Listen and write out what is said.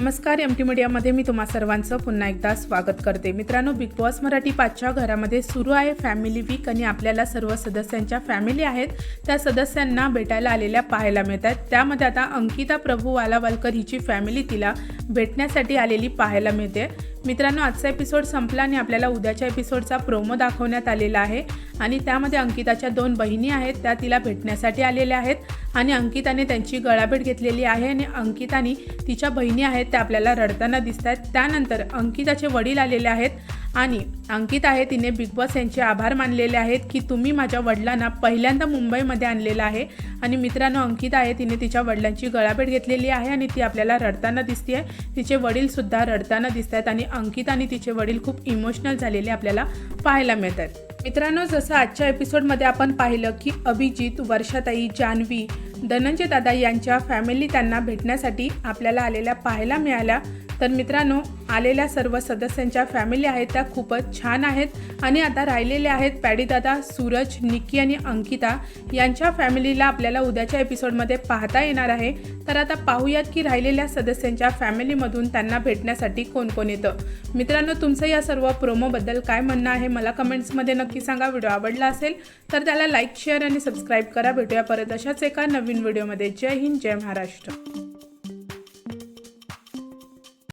नमस्कार M T मीडियामध्ये मी तुम्हा सर्वांचं पुन्हा एकदा स्वागत करते. मित्रांनो बिग बॉस मराठी पाचच्या घरामध्ये सुरू आहे फॅमिली वीक आणि आपल्याला सर्व सदस्यांच्या फॅमिली आहेत. त्या सदस्यांना भेटायला आलेल्या पाहायला मिळत आहेत त्यामध्ये आता अंकिता प्रभू वालावलकर हिची फॅमिली तिला भेटण्यासाठी आलेली पाहायला मिळते. मित्रांनो आजचा एपिसोड संपला आणि आपल्याला उद्याच्या एपिसोडचा प्रोमो दाखवण्यात आलेला आहे. आणि त्यामध्ये अंकिताच्या दोन बहिणी आहेत त्या तिला भेटण्यासाठी आलेल्या आहेत. आणि अंकिताने त्यांची गळाभेट घेतलेली आहे आणि अंकिताने तिच्या बहिणी आहेत त्या आपल्याला रडताना दिसत आहेत त्यानंतर अंकिताचे वडील आलेले आहेत. आणि अंकित आहे तिने बिग बॉस यांचे आभार मानलेले आहेत की तुम्ही माझ्या वडिलांना पहिल्यांदा मुंबईमध्ये आणलेलं आहे. आणि मित्रांनो अंकित आहे तिने तिच्या वडिलांची गळाभेट घेतलेली आहे आणि ती आपल्याला रडताना दिसते आहे तिचे वडीलसुद्धा रडताना दिसत आहेत आणि अंकित आणि तिचे वडील खूप इमोशनल झालेले आपल्याला पाहायला मिळतात मित्रांनो जसं आजच्या एपिसोडमध्ये आपण पाहिलं की अभिजित वर्षाताई जान्हवी धनंजय दादा यांच्या फॅमिली त्यांना भेटण्यासाठी आपल्याला आलेल्या पाहायला मिळाल्या. तर मित्रांनो आलेल्या सर्व सदस्यांच्या फॅमिली आहेत त्या खूपच छान आहेत. आणि आता राहिलेले आहेत पॅडीदादा सूरज निक्की आणि अंकिता. यांच्या फॅमिलीला आपल्याला उद्याच्या एपिसोडमध्ये पाहता येणार आहे. तर आता पाहूयात की राहिलेल्या सदस्यांच्या फॅमिलीमधून त्यांना भेटण्यासाठी कोण कोण येतं. मित्रांनो तुमचं या सर्व प्रोमोबद्दल काय म्हणणं आहे मला कमेंट्समध्ये नक्की सांगा. व्हिडिओ आवडला असेल तर त्याला लाईक शेअर आणि सबस्क्राईब करा. भेटूया परत अशाच एका नवीन व्हिडिओमध्ये जय हिंद जय महाराष्ट्र.